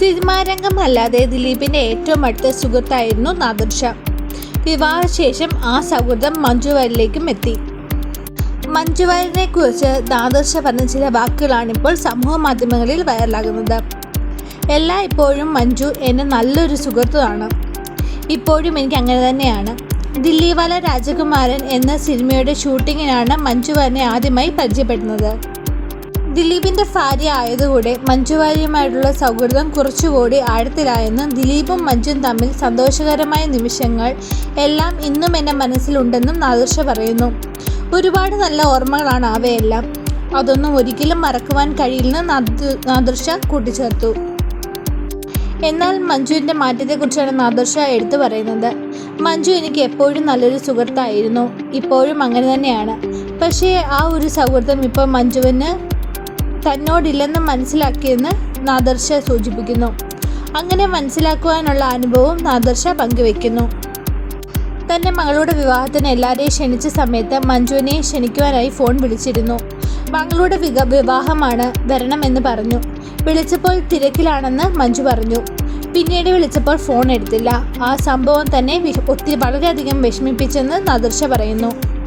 സിനിമാരംഗം അല്ലാതെ ദിലീപിന്റെ ഏറ്റവും അടുത്ത സുഹൃത്തായിരുന്നു നാദർഷ വിവാഹശേഷം ആ സൗഹൃദം മഞ്ജുവാരിലേക്കും എത്തി. മഞ്ജുവാരിനെ കുറിച്ച് നാദിർഷ പറഞ്ഞ ചില വാക്കുകളാണിപ്പോൾ സമൂഹ മാധ്യമങ്ങളിൽ വൈറലാകുന്നത്. എല്ലാ ഇപ്പോഴും മഞ്ജു എന്റെ നല്ലൊരു സുഹൃത്താണ്. ഇപ്പോഴും എനിക്ക് അങ്ങനെ തന്നെയാണ്. ദില്ലിവാല രാജകുമാരൻ എന്ന സിനിമയുടെ ഷൂട്ടിങ്ങിനാണ് മഞ്ജുവാരനെ ആദ്യമായി പരിചയപ്പെടുന്നത്. ദിലീപിന്റെ ഭാര്യ ആയതുകൂടെ മഞ്ജുവാരിയുമായിട്ടുള്ള സൗഹൃദം കുറച്ചുകൂടി ആഴത്തിലായെന്നും ദിലീപും മഞ്ജും തമ്മിൽ സന്തോഷകരമായ നിമിഷങ്ങൾ എല്ലാം ഇന്നും എന്റെ മനസ്സിലുണ്ടെന്നും നാദർഷ പറയുന്നു. ഒരുപാട് നല്ല ഓർമ്മകളാണ് അവയെല്ലാം. അതൊന്നും ഒരിക്കലും മറക്കുവാൻ കഴിയില്ലെന്ന് നാദ- നാദർഷ കൂട്ടിച്ചേർത്തു. എന്നാൽ മഞ്ജുവിന്റെ മാറ്റത്തെക്കുറിച്ചാണ് നാദർഷ എടുത്തു പറയുന്നത്. മഞ്ജു എനിക്ക് എപ്പോഴും നല്ലൊരു സുഹൃത്തായിരുന്നു. ഇപ്പോഴും അങ്ങനെ തന്നെയാണ്. പക്ഷേ ആ ഒരു സൗഹൃദം ഇപ്പോൾ മഞ്ജുവിന് തന്നോടില്ലെന്ന് മനസ്സിലാക്കിയെന്ന് നാദർഷ സൂചിപ്പിക്കുന്നു. അങ്ങനെ മനസ്സിലാക്കുവാനുള്ള അനുഭവം നാദർഷ പങ്കുവെക്കുന്നു. തന്റെ മകളുടെ വിവാഹത്തിന് എല്ലാവരെയും ക്ഷണിച്ച സമയത്ത് മഞ്ജുവിനെ ക്ഷണിക്കുവാനായി ഫോൺ വിളിച്ചിരുന്നു. മകളുടെ വിക വിവാഹമാണ് വരണമെന്ന് പറഞ്ഞു. വിളിച്ചപ്പോൾ തിരക്കിലാണെന്ന് മഞ്ജു പറഞ്ഞു. പിന്നീട് വിളിച്ചപ്പോൾ ഫോൺ എടുത്തില്ല. ആ സംഭവം തന്നെ ഒത്തിരി വളരെയധികം വിഷമിപ്പിച്ചെന്ന് നദർശ പറയുന്നു.